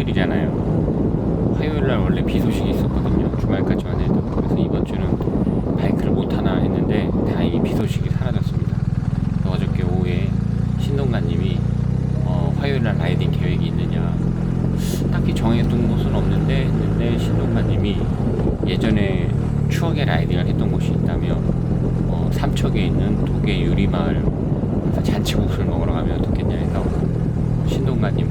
황만장 휴무일이잖아요. 화요일 날 원래 비 소식이 있었거든요. 주말까지만 해도. 그래서 이번 주는 바이크를 못 타나 했는데 다행히 비 소식이 사라졌습니다. 어저께 오후에 신동가님이 어, 화요일 날 라이딩 계획이 있느냐. 딱히 정해둔 곳은 없는데 했는데 신동가님이 예전에 추억의 라이딩을 했던 곳이 있다며 어, 삼척에 있는 도계 유리마을 잔치국수를 먹으러 가면 어떻겠냐 해서 신동가님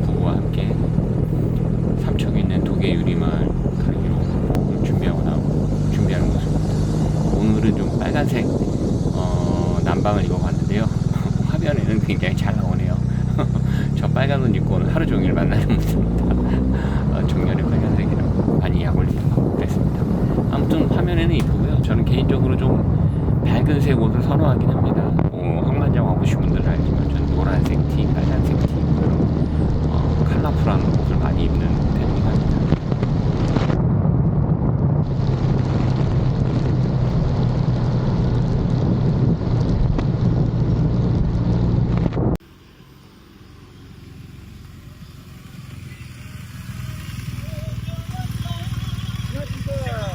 도계 유리마을 가기로 준비하고 나오고 준비하는 모습입니다. 오늘은 좀 빨간색 어, 난방을 입어봤는데요. 화면에는 굉장히 잘 나오네요. 저 빨간 옷 입고는 하루 종일 만나는 모습입니다. 어, 정렬의 빨간색이라고 많이 약 올리고 그랬습니다. 아무튼 화면에는 이쁘고요. 저는 개인적으로 좀 밝은색 옷을 선호하긴 합니다. 어, 황만장 와보신 분들은 알지만 저는 노란색 티, 빨간색 티, 어, 컬러풀한 옷을 많이 입는 편이긴 합니다.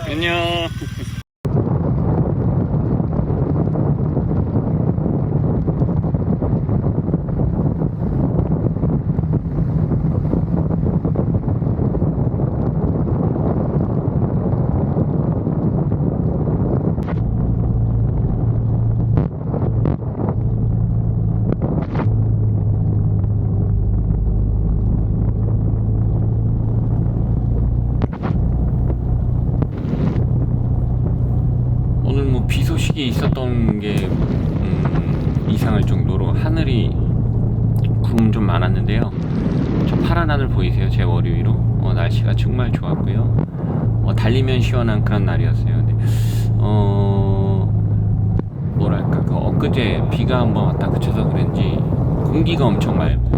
안녕. 오늘 뭐 비 소식이 있었던 게 음, 이상할 정도로 하늘이 구름 좀 많았는데요. 저 파란 하늘 보이세요? 제 머리 위로. 어, 날씨가 정말 좋았고요. 어, 달리면 시원한 그런 날이었어요. 근데, 어, 뭐랄까, 그 엊그제 비가 한번 왔다 그쳐서 그런지 공기가 엄청 맑고,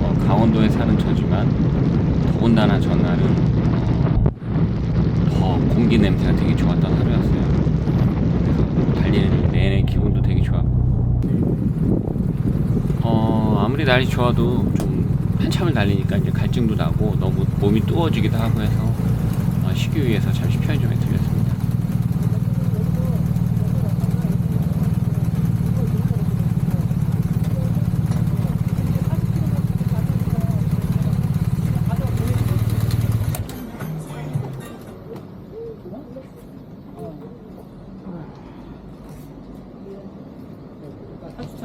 어, 강원도에 사는 저지만 더군다나 전날은 어, 더 공기 냄새가 되게 좋았던 하루였어요. 그래서 달리는 내내 기분도 되게 좋았고 어 아무리 날이 좋아도 좀 한참을 달리니까 이제 갈증도 나고 너무 몸이 뜨거워지기도 하고 해서 어, 식유위에서 잠시 편의점에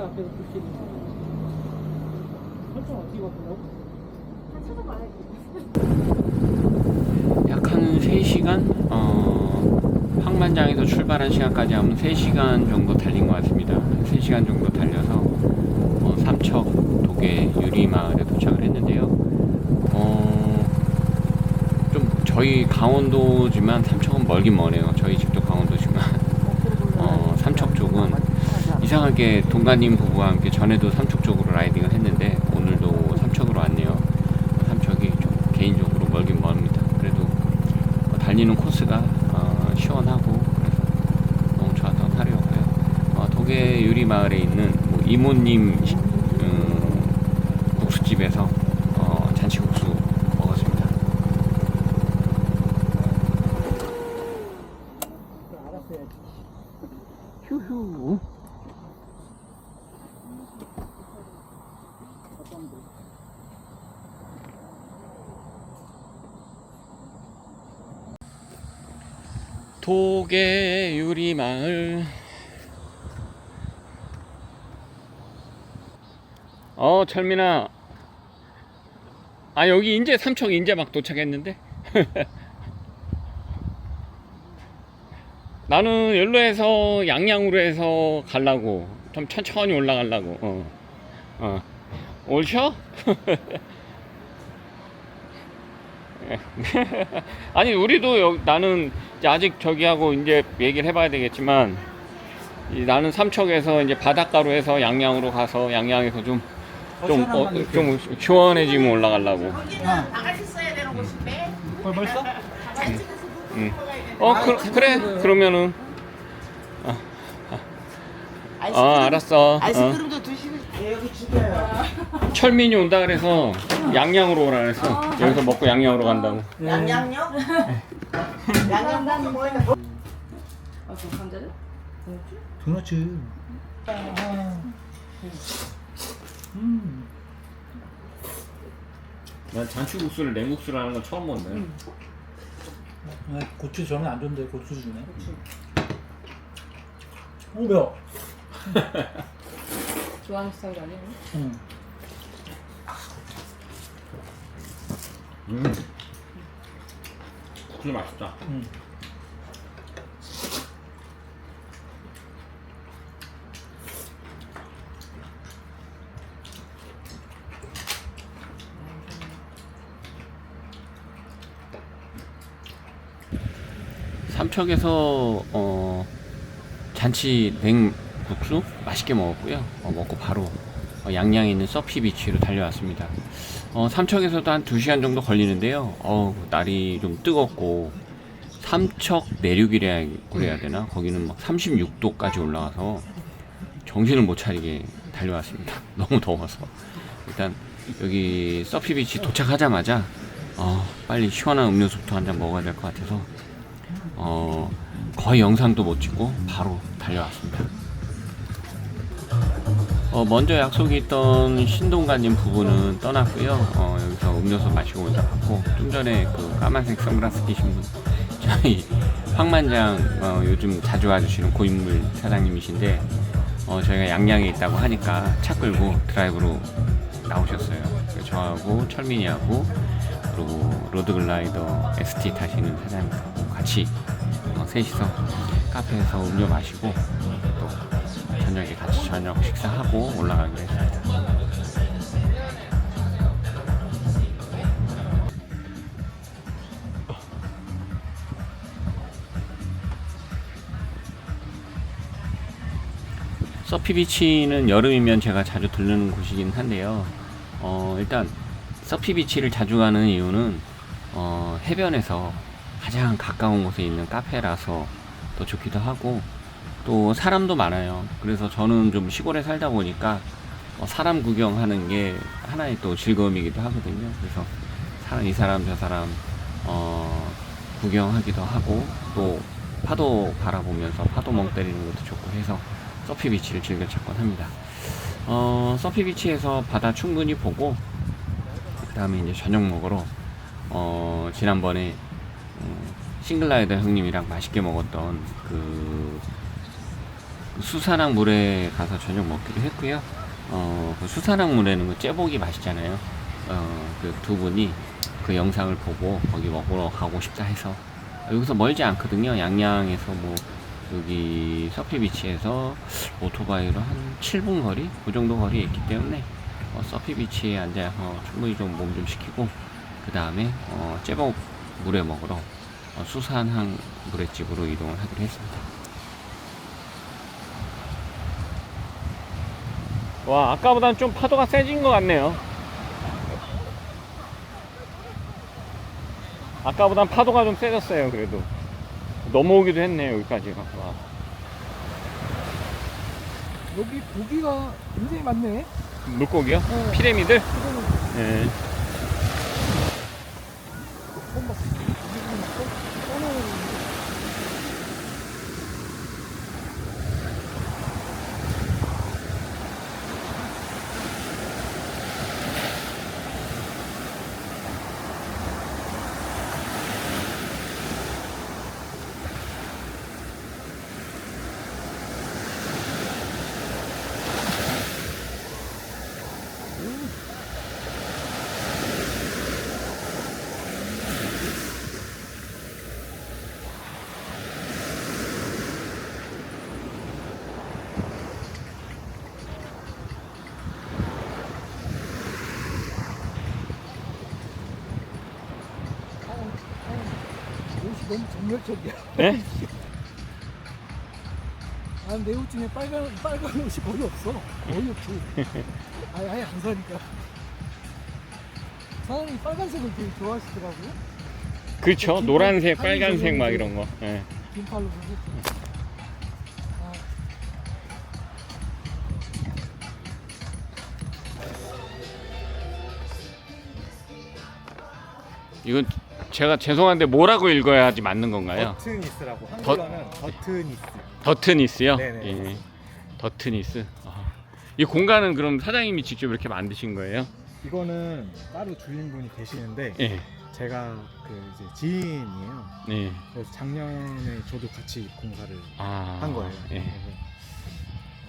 사주차 앞에서 볼 수 있는 거. 설정 어떻게 바꾸라고? 약 한 3시간? 어, 황만장에서 출발한 시간까지 하면 3시간 정도 달린 것 같습니다. 한 3시간 정도 달려서 어, 삼척 도계 유리마을에 도착을 했는데요. 어, 좀 저희 강원도지만 삼척은 멀긴 머네요. 저희 집도 강원도지만 어, 삼척 쪽은 이상하게 동가님 부부와 함께 전에도 삼척 쪽으로 라이딩을 했는데 오늘도 삼척으로 왔네요. 삼척이 좀 개인적으로 멀긴 멀습니다. 그래도 어, 달리는 코스가 어, 시원하고 그래서 너무 좋았던 하루였고요. 어, 도계 유리 마을에 있는 뭐 이모님 식- 음, 국수집에서 어, 잔치국수 먹었습니다. 알았어야지. 휴휴. 도계 유리 마을. 어, 철민아. 아, 여기 이제 삼척 이제 막 도착했는데? 나는 연로에서 양양으로 해서 가려고. 좀 천천히 올라가려고. 어. 어. 올셔? 아니 우리도 여, 나는 이제 아직 저기 하고 이제 얘기를 해봐야 되겠지만 이 나는 삼척에서 이제 바닷가로 해서 양양으로 가서 양양에서 좀 좀 어. 좀 시원해지면 올라가려고. 아. 되는 곳인데 벌 벌써? 응. 어 그, 그래 그러면은 아이스크림. 어 알았어. 어. 아이스크림도 예, 여기 죽여요. 철민이 온다 그래서 양양으로 오라 그래서 여기서 먹고 양양으로 간다고. 양양요? 양양 먹기 뭐야? 아, 저 감자는? 도넛츠. 음. 난 잔치국수를 냉국수라는 건 처음 먹네. 아, 고추 저는 안 좋은데 고추 주네. 오 매워. 좋아하는 스타일 아니에요? 응. 음. 국수 맛있다. 응. 삼척에서 어, 잔치 냉국수 맛있게 먹었고요. 어, 먹고 바로 어, 양양에 있는 서피 비치로 달려왔습니다. 어, 삼척에서도 한 2시간 정도 걸리는데요. 어, 날이 좀 뜨겁고 삼척 내륙이라 그래야 되나? 거기는 막 36도까지 올라가서 정신을 못 차리게 달려왔습니다. 너무 더워서. 일단 여기 서피 비치 도착하자마자 어, 빨리 시원한 음료수부터 한 잔 먹어야 될 것 같아서 어, 거의 영상도 못 찍고 바로 달려왔습니다. 어, 먼저 약속이 있던 신동가님 부부는 떠났고요. 어, 여기서 음료수 마시고 먼저 갔고 좀 전에 그 까만색 선글라스 끼신 분 저희 황만장 어, 요즘 자주 와주시는 고인물 사장님이신데 어, 저희가 양양에 있다고 하니까 차 끌고 드라이브로 나오셨어요. 저하고 철민이하고 그리고 로드글라이더 ST 타시는 사장님하고 같이 어, 셋이서 카페에서 음료 마시고 또 저녁에 같이 저녁 식사하고 올라가기로 했습니다. 서피비치는 여름이면 제가 자주 들르는 곳이긴 한데요. 어, 일단 서피비치를 자주 가는 이유는 어, 해변에서 가장 가까운 곳에 있는 카페라서 더 좋기도 하고 또 사람도 많아요. 그래서 저는 좀 시골에 살다 보니까 어, 사람 구경하는 게 하나의 또 즐거움이기도 하거든요. 그래서 사람 이 사람 저 사람 어, 구경하기도 하고 또 파도 바라보면서 파도 멍 때리는 것도 좋고 해서 서피 비치를 즐겨 찾곤 합니다. 어, 서피 비치에서 바다 충분히 보고 그 다음에 이제 저녁 먹으러 어, 지난번에 음, 싱글라이더 형님이랑 맛있게 먹었던 그, 그 수산항 물에 가서 저녁 먹기로 했고요. 어, 그 수산항 물에는 그 째복이 맛있잖아요. 어, 그 두 분이 그 영상을 보고 거기 먹으러 가고 싶다 해서 여기서 멀지 않거든요. 양양에서 뭐 여기 서피 비치에서 오토바이로 한 7분 거리? 그 정도 거리에 있기 때문에 어, 서피 비치에 앉아서 충분히 좀 몸 좀 식히고 그 다음에 어, 째복 물에 먹으러 어, 수산항 물회집으로 이동을 하기로 했습니다. 와 아까보다는 좀 파도가 세진 것 같네요. 아까보단 파도가 좀 세졌어요 그래도 넘어오기도 했네 여기까지가 와. 여기 고기가 굉장히 많네. 물고기요? 어. 피라미드? 이거는 네. 강렬적이야. 예? 난 내 옷 중에 빨간 빨간 옷이 거의 없어. 거의 없어. 아예 아예 안 사니까. 사람이 빨간색을 되게 좋아하시더라고요. 그렇죠. 그 노란색, 아, 빨간색 막 이런 거. 예. 긴팔로 보셨죠. 예. 이건 제가 죄송한데 뭐라고 읽어야 하지 맞는 건가요? 더트니스라고 한글로는 더트니스. 더트니스요? 네네. 예. 더트니스. 아. 이 공간은 그럼 사장님이 직접 이렇게 만드신 거예요? 이거는 따로 주인분이 계시는데 예. 제가 그 이제 지인이에요. 네. 그래서 작년에 저도 같이 공사를 아. 한 거예요. 예. 그래서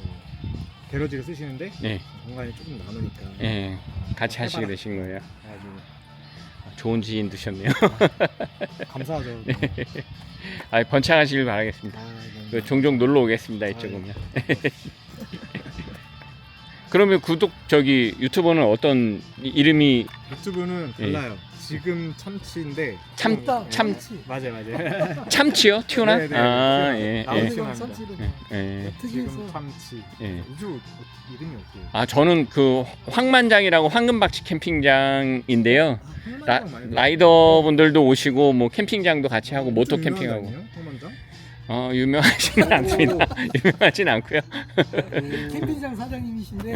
어, 게러지를 쓰시는데 네. 공간이 조금 나누니까 예. 같이 하시게. 되신 거예요. 아주 좋은 지인 드셨네요. 감사하죠. 아, 번창하시길 바라겠습니다. 아, 그 너무 종종 놀러 오겠습니다 이쪽은요. 그러면 구독 저기 유튜버는 어떤 이- 이름이 유튜브는 예. 달라요. 지금 참치인데 참 없다. 참 맞아 요, 맞아 요. 참치요? 튀어나? 네, 네. 아 예. 나오는 예. 예. 지금 특이해서 참치. 예. 우주 어- 이름이 어때요? 아 저는 그 황만장이라고 황금박치 캠핑장인데요. 라, 라이더 분들도 오시고 뭐 캠핑장도 같이 하고 모토 캠핑하고 호만장? 어 유명하지는 않습니다. 유명하진 않고요. 캠핑장 사장님이신데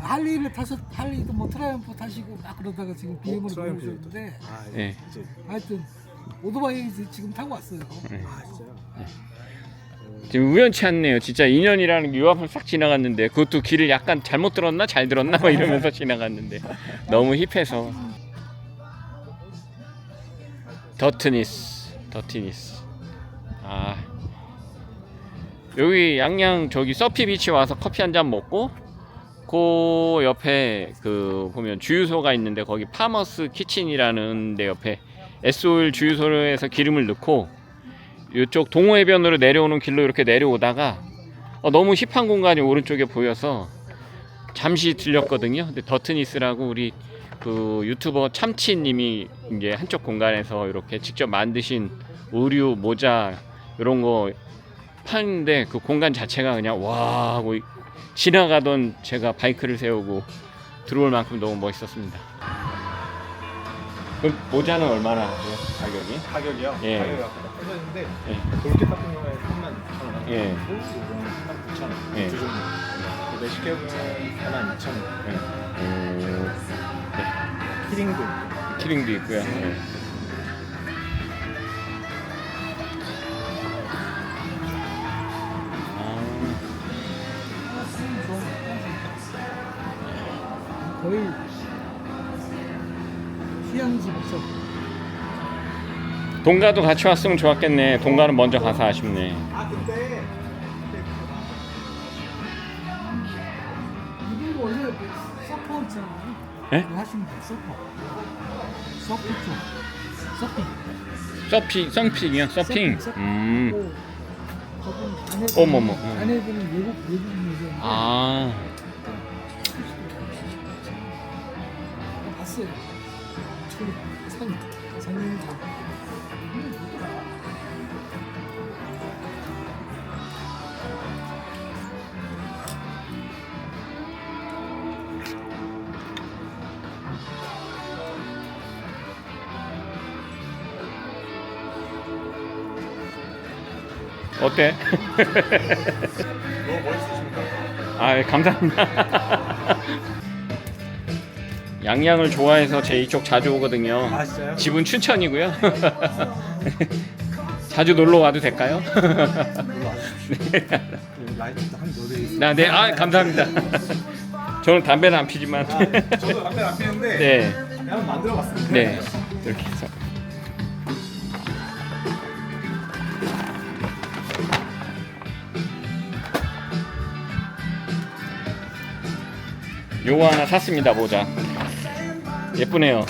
아, 할리를 타셨 할리도 뭐 트라이언프 타시고 막 그러다가 지금 BM으로 트라이언프. 아, 예. 예. 이제 하여튼 오토바이 지금 타고 왔어요. 아, 진짜요? 지금 우연치 않네요. 진짜 2년이라는 요 앞을 싹 지나갔는데 그것도 길을 약간 잘못 들었나 잘 들었나 뭐 이러면서 지나갔는데 너무 힙해서 더트니스 더트니스 아 여기 양양 저기 서피 비치 와서 커피 한 잔 먹고 그 옆에 그 보면 주유소가 있는데 거기 파머스 키친이라는 데 옆에 S오일 주유소에서 기름을 넣고 이쪽 동호해변으로 내려오는 길로 이렇게 내려오다가 어, 너무 힙한 공간이 오른쪽에 보여서 잠시 들렸거든요. 근데 더트니스라고 우리 그 유튜버 참치님이 이제 한쪽 공간에서 이렇게 직접 만드신 의류 모자 이런 거 파는데 그 공간 자체가 그냥 와 하고 지나가던 제가 바이크를 세우고 들어올 만큼 너무 멋있었습니다. 그럼 모자는 얼마나 하세요? 가격이? 가격이요? 예. 가격이 아까 떨어졌는데 예. 볼켓 같은 경우에 3만 9천 원. 예. 이거는 3만 9천 원. 예. 두 종류. 내시켜보면 4만 2천 원. 음, 키링도. 키링도 있고요. 예. 거의 휴양지부터 동가도 같이 왔으면 좋았겠네. 동가는 먼저 가서 아쉽네. 아 근데 이분 원래 그 서퍼 있잖아요. 예? 돼요. 서퍼. 서퍼 쪽. 서핑. 서피, 서핑이요? 서핑. 서핑. 음. 또 저분 아내분. 어머머. 음. 아내분은 외국 외국인이세요. 아, 저기 산 산인 어때? 너무 멋있으십니까? 아, 예, 감사합니다. 양양을 좋아해서 제 이쪽 자주 오거든요. 아 진짜요? 집은 춘천이고요. 자주 놀러 와도 될까요? 라이트도 한 너네 있어. 나, 네, 아, 감사합니다. 저는 담배는 안 피지만. 저도 담배 안 피는데 네, 한번 만들어 봤습니다. 네. 이렇게 해서. 요거 하나 샀습니다, 모자. 예쁘네요.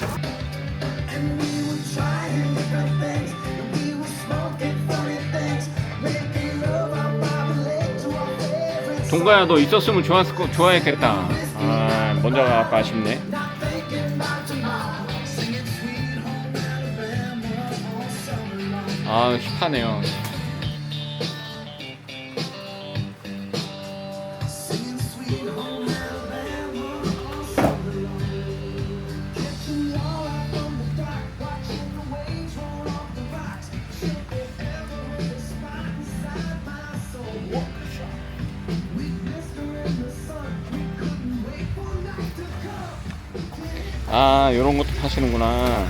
동가야 너 있었으면 좋았을 거 좋아했겠다. 아 먼저 가고 아쉽네. 아 힙하네요. 이런 것도 파시는구나.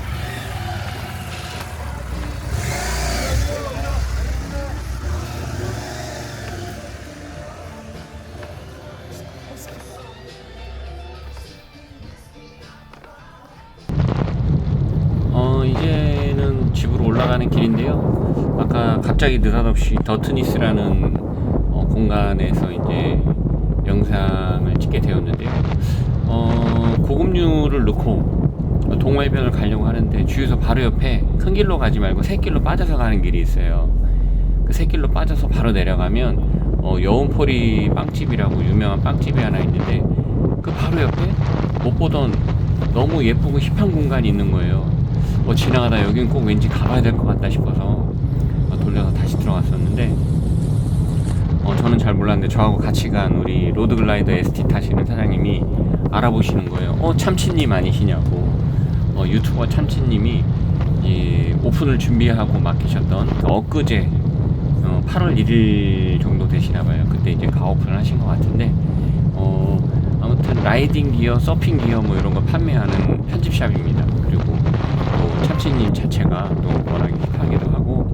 어, 이제는 집으로 올라가는 길인데요. 아까 갑자기 느닷없이 더트니스라는 어, 공간에서 이제 영상을 찍게 되었는데요. 어, 고급류를 넣고 동호회변을 가려고 하는데 주유소 바로 옆에 큰 길로 가지 말고 새길로 빠져서 가는 길이 있어요. 그 새길로 빠져서 바로 내려가면 어, 여운포리 빵집이라고 유명한 빵집이 하나 있는데 그 바로 옆에 못 보던 너무 예쁘고 힙한 공간이 있는 거예요. 뭐 지나가다 여긴 꼭 왠지 가봐야 될 것 같다 싶어서 어, 돌려서 다시 들어갔었는데 어, 저는 잘 몰랐는데 저하고 같이 간 우리 로드글라이더 ST 타시는 사장님이 알아보시는 거예요. 어 참치님 아니시냐고. 어, 유튜버 참치님이 이 오픈을 준비하고 맡기셨던 그 엊그제 어, 8월 1일 정도 되시나 봐요. 그때 이제 가오픈을 하신 것 같은데 어, 아무튼 라이딩 기어, 서핑 기어 뭐 이런 거 판매하는 편집샵입니다. 그리고 또 참치님 자체가 또 워낙에 힙하기도 하고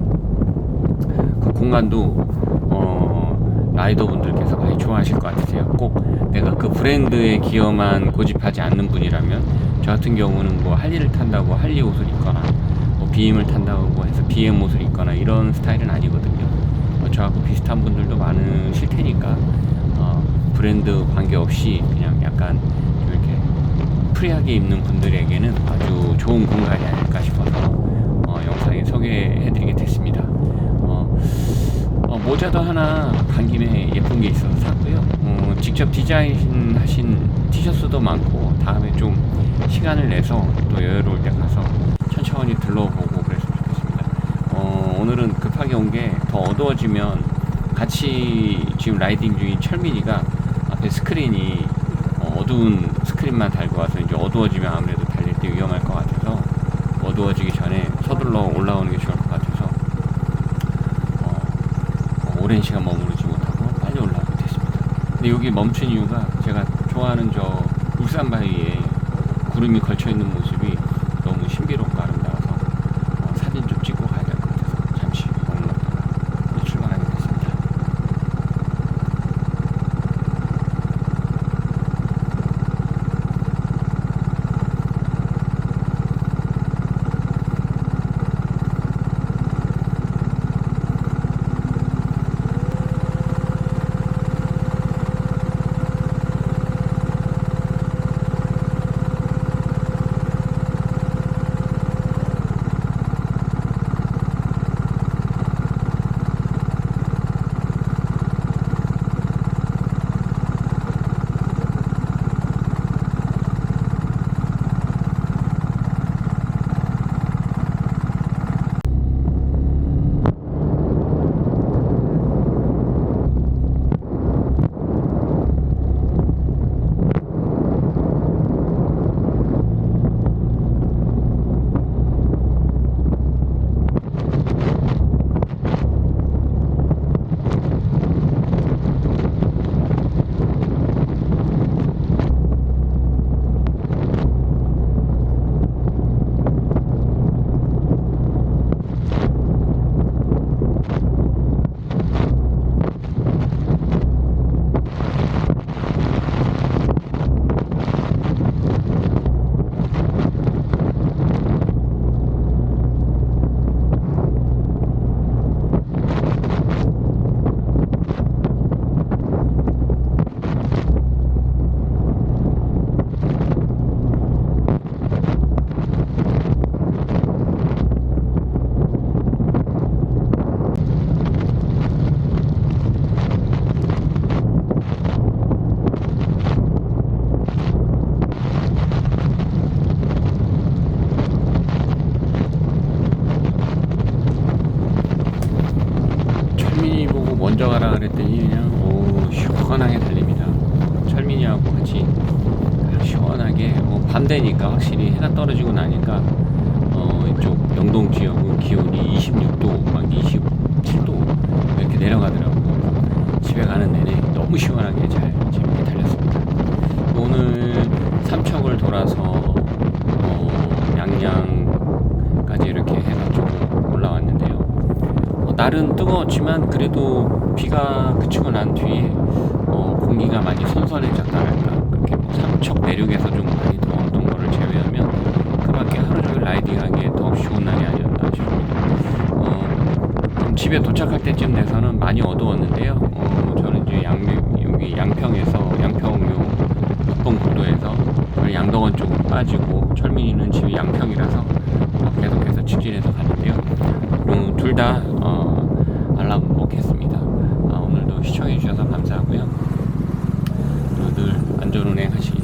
그 공간도 어, 라이더분들께서 많이 좋아하실 것 같으세요. 꼭 내가 그 브랜드의 기어만 고집하지 않는 분이라면 저 같은 경우는 뭐 할리를 탄다고 할리 옷을 입거나 뭐 BM을 탄다고 해서 BM 옷을 입거나 이런 스타일은 아니거든요. 어, 저하고 비슷한 분들도 많으실 테니까 어, 브랜드 관계없이 그냥 약간 좀 이렇게 프리하게 입는 분들에게는 아주 좋은 공간이 아닐까 싶어서 어, 영상에 소개해드리게 됐습니다. 어, 어, 모자도 하나 간 김에 예쁜 게 있어서 샀고요. 어, 직접 디자인하신 티셔츠도 많고 다음에 좀 시간을 내서 또 여유로울 때 가서 천천히 둘러보고 그랬으면 좋겠습니다. 어, 오늘은 급하게 온 게 더 어두워지면 같이 지금 라이딩 중인 철민이가 앞에 스크린이 어, 어두운 스크린만 달고 와서 이제 어두워지면 아무래도 달릴 때 위험할 것 같아서 어두워지기 전에 서둘러 올라오는 게 좋을 것 같아서 어, 어, 오랜 시간 머무르지 못하고 빨리 올라오게 됐습니다. 근데 여기 멈춘 이유가 제가 좋아하는 저 울산 바위에 구름이 걸쳐 있는 모습이 너무 신비롭고 아름다 가라 그랬더니 그냥 오 시원하게 달립니다. 철민이하고 같이 시원하게 뭐 밤 되니까 확실히 해가 떨어지고 나니까 어 이쪽 영동 지역은 기온이 26도 막 27도 이렇게 내려가더라고요. 집에 가는 내내 너무 시원하게 잘 재밌게 달렸습니다. 오늘 삼척을 돌아서 어, 양양까지 이렇게 해가지고 올라왔는데요. 어, 날은 뜨거웠지만 그래도 비가 그치고 난 뒤에 어, 공기가 많이 선선해졌다 할까 그렇게 뭐 삼척 내륙에서 좀 많이 더웠던 거를 제외하면 그 밖에 하루 종일 라이딩하기에 더욱 좋은 날이 아니었나 싶습니다 집에 도착할 때쯤 돼서는 많이 어두웠는데요. 어, 저는 이제 양 여기 양평에서 양평요 북봉국도에서 저는 양덕원 쪽으로 빠지고 철민이는 집이 양평이라서 어, 계속해서 직진해서 가는데요. 음, 둘다 어, 시청해 주셔서 감사하고요. 늘 안전운행 하시기